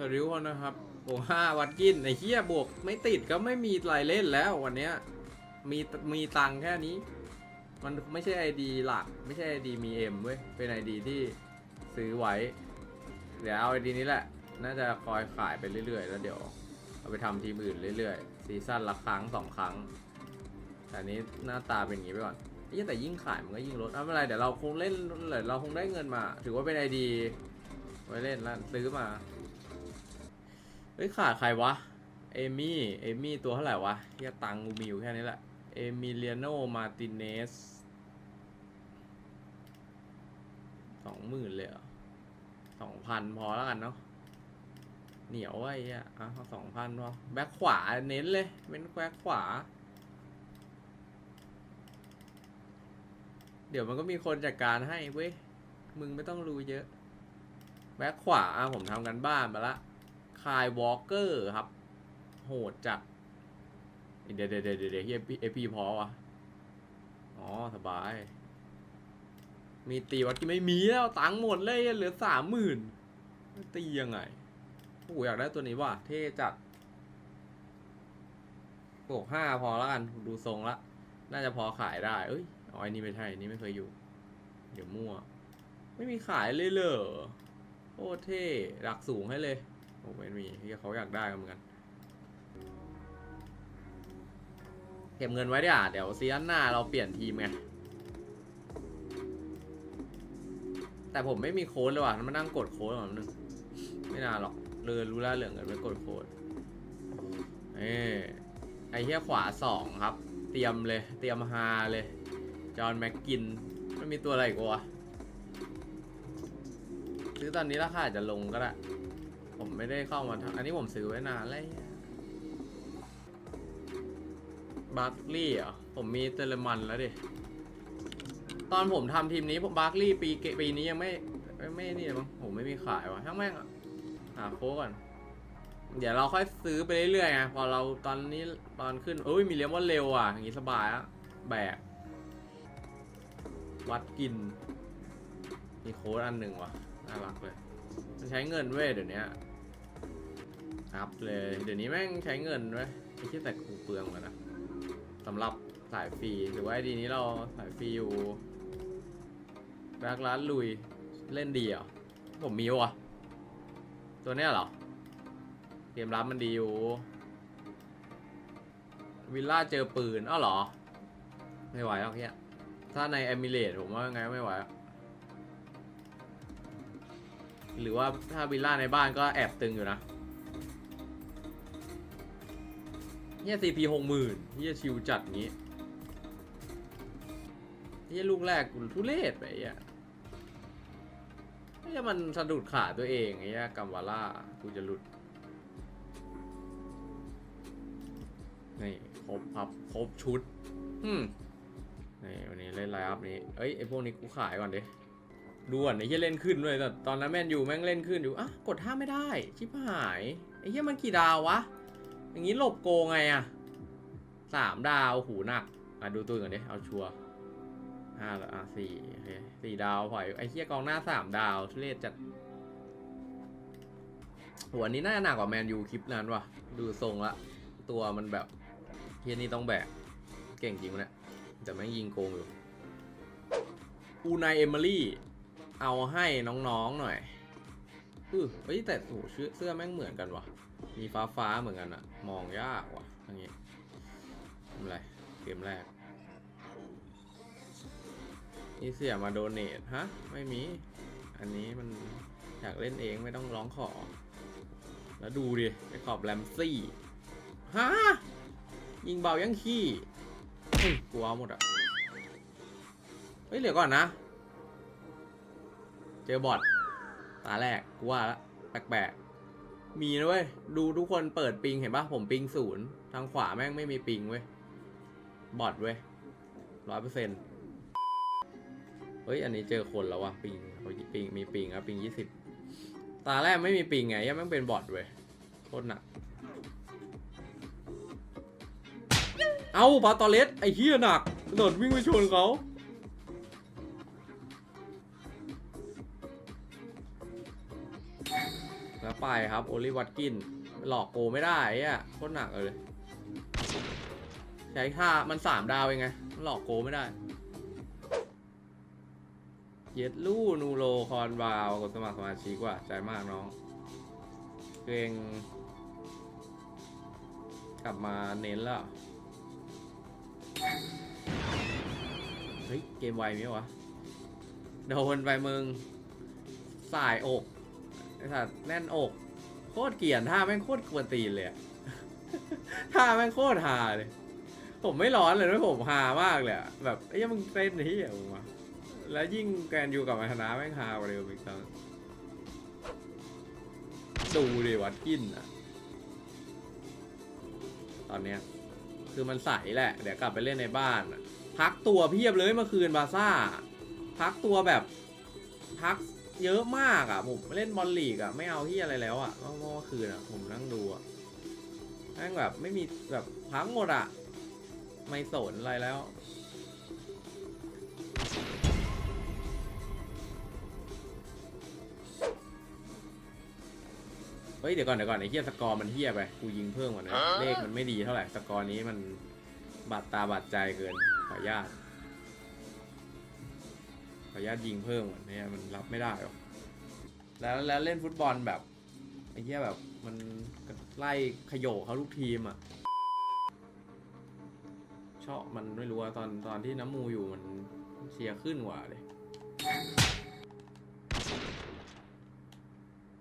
สวัสดีทุกคนะครับโอ้ห้าวัดกินไอ้เหี้ยบวกไม่ติดก็ไม่มีไรเล่นแล้ววันเนี้ยมีมีตังแค่นี้ มันไม่ใช่ไอดีหลัก ไม่ใช่ไอดีมีเอ็มเว้ย เป็นไอดีที่ซื้อไว้ เดี๋ยวเอาไอดีนี้แหละ น่าจะคอยขายไปเรื่อยๆ แล้วเดี๋ยวเอาไปทำทีมอื่นเรื่อยๆ ซีซั่นละครั้งสองครั้ง แต่นี้หน้าตาเป็นอย่างนี้ไปก่อนไอ้เหี้ยแต่ยิ่งขายมันก็ยิ่งลดเอาไม่เป็นไรเดี๋ยวเราคงเล่นเดี๋ยเราคงได้เงินมา ถือว่าเป็นไอดีไว้เล่นแล้วซื้อมา เฮ้ยขาดใครวะ เอมี่ เอมี่ตัวเท่าไหร่วะเฮียตังกูมีอยู่แค่นี้แหละ เอมิเลียโน มาติเนสสองหมื่นเลยเหรอสองพันพอแล้วกันเนาะ เหนียวไว้เฮียอะสองพันพอแบ็คขวาเน้นเลยเป็นแบ็คขวา เดี๋ยวมันก็มีคนจัดการให้เว้ย มึงไม่ต้องรู้เยอะ แบ็คขวาผมทำกันบ้านมาละายวอลเกอร์ครับ โหดจัดเดี๋ยวเดี๋ยวเดี๋ยวเดี๋ยวเฮียเอพีพอวะอ๋อ สบาย มีตีวัดกี่ไม่มีแล้ว ตังค์หมดเลยเหลือสามหมื่นตียังไงโอ้อยากได้ตัวนี้ว่ะเท่จัดบวกห้าพอแล้วกัน ดูทรงละ น่าจะพอขายได้ เอ้ยอ๋ออันนี้ไม่ใช่อันนี้ไม่เคยอยู่ เดี๋ยวมั่ว ไม่มีขายเลยเหรอโคตรเท่ดักสูงให้เลย โอ้ไม่มีที่เขาอยากได้กันเหมือนกันเก็บเงินไว้ดิอะเดี๋ยวซีซั่นหน้าเราเปลี่ยนทีมไงแต่ผมไม่มีโค้ดเลยว่ะมานั่งกดโค้ดก่อนนึงไม่นานหรอกเลยรู้ล้วเหลืองเงินไปกดโค้ดเอ้ไอเฮียขวาสองครับ เตรียมเลย เตรียมฮาเลย จอห์นแม็กกินไม่มีตัวอะไรอีกวะซื้อตอนนี้ราคาจะลงก็ได้ ผมไม่ได้เข้ามาทำอันนี้ผมซื้อไว้นานแล้วบาร์คลีย์เหรอผมมีเตเลมันแล้วดิ ตอนผมทำทีมนี้ผมบาร์คลีย์ปีเกปีนี้ยังไม่ ไม่ไม่นี่มั้งผมไม่มีขายวะทั้งแม่งอะหาโค้กก่อน เดี๋ยวเราค่อยซื้อไปเรื่อยๆไงพอเราตอนนี้ตอนขึ้นเอ้ยมีเลี้ยงว่าเร็วอะ อย่างงี้สบายอะแบก วัดกิน มีโค้ดอันหนึ่งว่ะน่ารักเลย มันใช้เงินเว้ยเดี๋ยวนี้ครับเลยเดี๋ยวนี้แม่งใช้เงินเว้ยไม่ใช่แต่กูเปลืองเหมือนนะสำหรับสายฟรีหรือว่าดีนี้เราสายฟรีอยู่แบ็กร้านลุยเล่นดีเหรอผมมีวะตัวเนี้ยเหรอเกมรับมันดีอยู่วิลล่าเจอปืนอ้าวเหรอ ไม่ไหวหรอกเฮียถ้าในแอมิเลตผมว่าไงไม่ไหวอะ หรือว่าถ้าวิลล่าในบ้านก็แอบตึงอยู่นะเฮียซีพีหกหมื่นเฮียชิวจัดงี้เฮียลูกแรกกูทุเรศไปอะเฮียมันสะดุดขาตัวเองไอ้เฮียกัมวาล่ากูจะหลุด นี่ครบพับครบชุด อืมนี่วันนี้เล่นไลน์อัพนี้ เอ้ยไอพวกนี้กูขายก่อนดิ ดูอะไอ้เหี้ยเล่นขึ้นด้วยแต่ตอนนั้นแมนยูแม่งเล่นขึ้นอยู่อะกดท่าไม่ได้ ชิบหายไอ้เหี้ยมันกี่ดาววะ อย่างงี้หลบโกงไงอะสามดาวหูหนักอะดูตัวก่อนดิเอาชัวร์ห้าแล้วอะสี่โอเคสี่ดาวพอยไอ้เหี้ยกองหน้าสามดาวทุเรศจัดหัวนี้น่าหนักกว่าแมนยูคลิปนั้นว่ะ ดูทรงละ ตัวมันแบบเฮียนี่ต้องแบก เก่งจริงวะเนี่ยแต่แม่งยิงโกงอยู่อูนายเอมิลี่ เอาให้น้องๆหน่อยอือเฮ้ยแต่โหเสื้อเสื้อแม่งเหมือนกันวะมีฟ้าฟ้าๆเหมือนกันอะมองยากว่ะอย่างงี้ทำไรเกมแรกนี่เสียมาโดเนทฮะ ไม่มี อันนี้มันอยากเล่นเองไม่ต้องร้องขอ แล้วดูดิไอขอบแรมซี่ฮะยิงเบายังขี้เฮ้ยกลัวหมดอะเฮ้ยเหลือก่อนนะ เจอบอทตาแรกกูว่าละแปลกๆมีนะเว้ยดูทุกคนเปิดปิงเห็นปะผมปิงศูนย์ทางขวาแม่งไม่มีปิงเว้ยบอทเว้ยร้อยเปอร์เซ็นต์เฮ้ยอันนี้เจอคนแล้ววะปิงเขาปิงมีปิงครับปิงยี่สิบตาแรกไม่มีปิงไงยังแม่งเป็นบอทเว้ยโคตรหนักเอาปาตอเลสไอ้เฮียหนักโดดวิ่งไปชนเขา แล้วไปครับโอลิวัตกิน หลอกโกไม่ได้อะโคตรหนักเลย ใช้ท่ามันสามดาวเองไงมันหลอกโกไม่ได้ เย็ดลู่นูโรคอนบาวกดสมัครสมาชิกว่าใจมากน้อง เกรงกลับมาเน้นแล้ว เฮ้ย เกมไวไหมวะ โดนไปมึง สายอก ไอ้สัตว์แน่นอก โคตรเกลียนท่าแม่งโคตรกวนตีนเลยท่าแม่งโคตรฮาเลย ผมไม่ร้อนเลยนะผมฮามากเลยแบบไอ้ยังมึงเต้นที่อะมึงวะแล้วยิ่งแกนอยู่กับมาธนาแม่งฮาว่าเดิมอีกตอนดูดิวัดกินอะ ตอนเนี้ย คือมันใสแหละ เดี๋ยวกลับไปเล่นในบ้านพักตัวเพียบเลยเมื่อคืนบาซ่า พักตัวแบบ พัก เยอะมากอะ ผมเล่นบอลลีกอะ ไม่เอาที่อะไรแล้วอะเมื่อเมื่อคืนอะ ผมนั่งดูอะแม่งแบบไม่มีแบบพักหมดอะ ไม่สนอะไรแล้วเฮ้ยเดี๋ยวก่อนเดี๋ยวก่อนไอ้เฮียสกอร์มันเฮียไปกูยิงเพิ่มก่อนนะเลขมันไม่ดีเท่าไหร่สกอร์นี้มันบาดตาบาดใจเกินขออนุญาตข ออนุญาตยิงเพิ่มก่อนเนี่ยมันรับไม่ได้หรอกแล้วแล้วเล่นฟุตบอลแบบไอ้เหี้ยแบบมันไล่ขยโยเขาลูกทีมอะชอบมันไม่รู้ว่าตอนตอนที่น้ำมูอยู่มันเชียร์ขึ้นกว่าเลย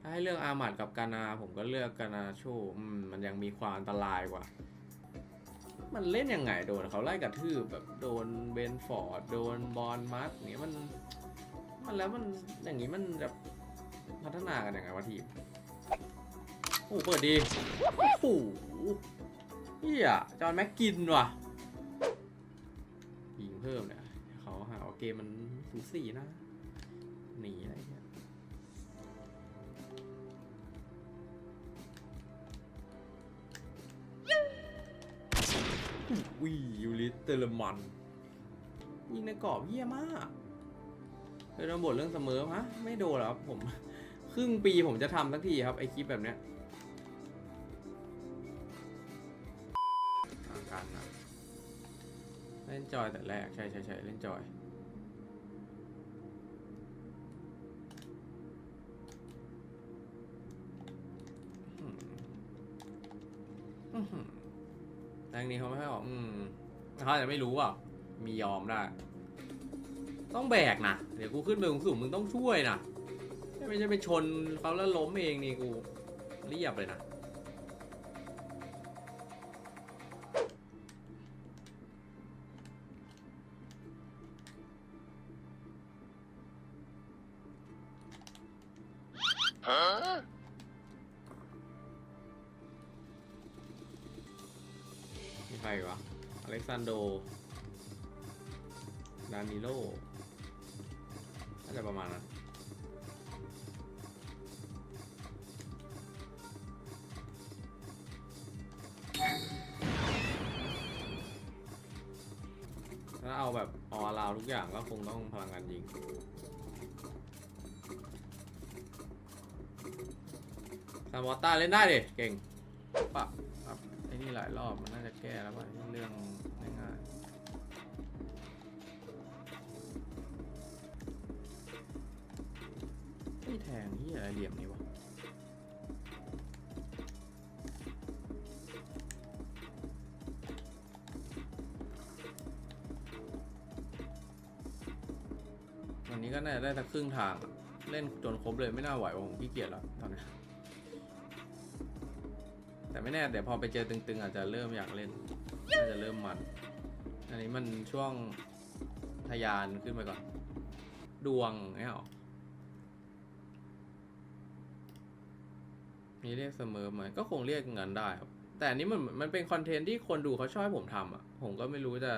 ถ้าให้เลือกอามัดกับกานาผมก็เลือกกานาโชอืมมันยังมีความอันตรายกว่า มันเล่นยังไงโดนเขาไล่กระทืบแบบโดนเบนฟอร์ด โดนบอลมัดอย่างเงี้ยมัน มันแล้วมันอย่างงี้มันแบบพัฒนากันยังไงวะทีมโอ้เปิดดีโอ้โหเฮียจอห์นแม็กกินว่ะยิงเพิ่มเนี่ยเขาหาว่าเกมมันสูสีนะหนีอะไรเงี้ย วิยูริเตอร์มันยิงในกรอบเยี่ยมากเคยโดนบทเรื่องเสมอฮะไม่โดนหรอครับผมครึ่งปีผมจะทำสักทีครับ ไอคลิปแบบเนี้ยอาการนะเล่นจอยแต่แรก ใช่ใช่ใช่เล่นจอยอืมอื้อหือ แรงนี้เขาไม่ให้ออก อืมเขาอาจจะไม่รู้อะ มียอมได้ ต้องแบกนะ เดี๋ยวกูขึ้นไปสูงมึงต้องช่วยนะ ไม่ใช่ไปชนเขาแล้วล้มเองนี่กูเรียบเลยนะ มีใครอีกวะ อเล็กซานโดดานิโลน่าจะประมาณนั้นถ้าเอาแบบออลาวทุกอย่างก็คงต้องพลังงานยิงซามอต้าเล่นได้ดิ เก่งปะ นี่หลายรอบมันน่าจะแก้แล้วป่ะเรื่องง่ายๆไม่แทงนี่อะไรเหลี่ยมนี้วะวันนี้ก็น่าจะได้สักครึ่งทาง เล่นจนครบเลยไม่น่าไหวว่ะผมขี้เกียจแล้วตอนนี้ แต่ ไม่แน่เดี๋ยวพอไปเจอตึงๆ อาจจะเริ่มอยากเล่นน่าจะเริ่มมัน อันนี้มันช่วงทะยานขึ้นไปก่อน ดวงเนี่ยหรอมีเรียกเสมอไหมก็คงเรียกเงินได้ครับแต่อันนี้มันมันเป็นคอนเทนต์ที่คนดูเขาชอบให้ผมทำอะ ผมก็ไม่รู้จะ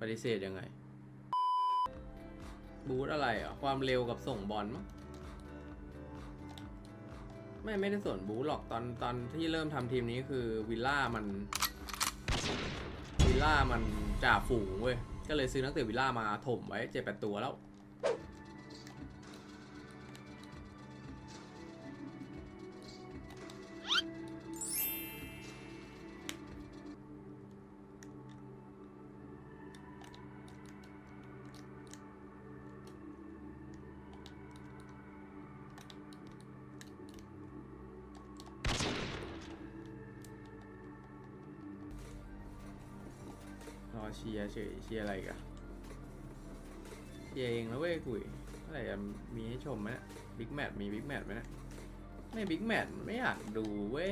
ปฏิเสธยังไง บูธอะไรอะ ความเร็วกับส่งบอลมั้ง ไม่ไม่ได้ส่วนบูหรอกตอนตอนที่เริ่มทำทีมนี้คือวิลล่ามันวิลล่ามันจ่าฝูงเว้ยก็เลยซื้อนักเตะวิลล่ามาถมไว้เจ็ดแปดตัวแล้ว อเชียเฉยเชียอะไรกันเชียเองแล้วเว้ยกุยเมื่อไหร่จะมีให้ชมไหมนี่ยบิ๊กแมตช์มีบิ๊กแมตช์ไหมนี่ยไม่บิ๊กแมตช์ไม่อยากดูเว้ย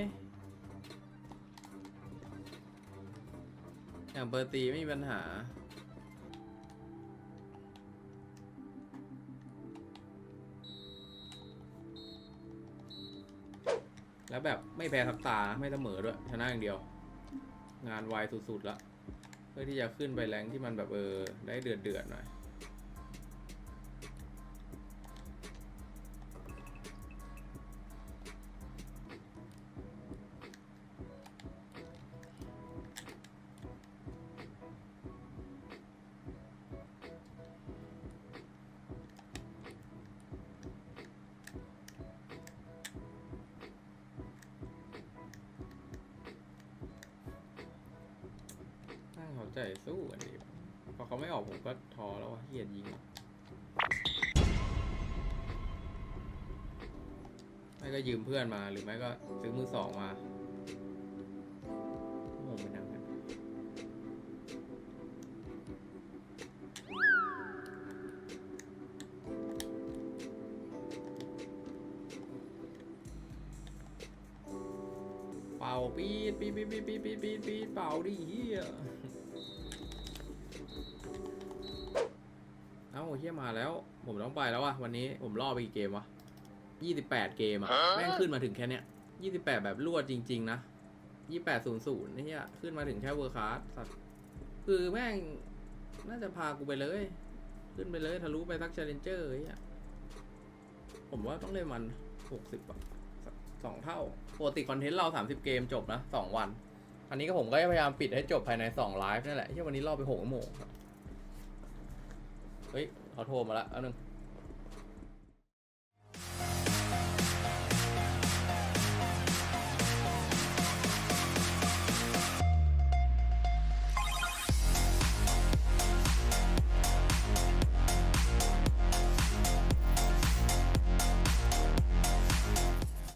อย่างเบอร์ตีไม่มีปัญหาแล้วแบบไม่แพ้ทักตาไม่เสมอด้วย ชนะอย่างเดียว งานไวสุดๆแล้ว เพื่อที่จะขึ้นไปแรงที่มันแบบเออได้เดือดเดือดๆหน่อย ใจสู้อันนี้พอเขาไม่ออกผมก็ทอแล้วเฮียดยิงไม่ก็ยืมเพื่อนมาหรือไม่ก็ซื้อมือสองมาโอ้โหเปนนังกันเป่าปีดปีดปีดปีดปีดปีดดเป่าดิเฮีย เอ้าเฮียมาแล้ว ผมต้องไปแล้ววะวันนี้ผมล่อไปกี่เกมวะยี่สิบแปดเกมอะแม่งขึ้นมาถึงแค่เนี้ยยี่สิบแปดแบบรวดจริง ๆ นะยี่แปดศูนย์ศูนย์นี่เฮียขึ้นมาถึงแค่เวอร์คัสสัตว์คือแม่งน่าจะพากูไปเลย ขึ้นไปเลยทะลุไปสักเชลเลนเจอร์เฮียผมว่าต้องเล่นมันหกสิบอะสักสองเท่าปกติคอนเทนต์เราสามสิบเกมจบนะสองวัน อันนี้ก็ผมก็พยายามปิดให้จบภายในสองไลฟ์นั่นแหละที่วันนี้รอบไปหกชั่วโมงครับเฮ้ย เขาโทรมาละอันนึง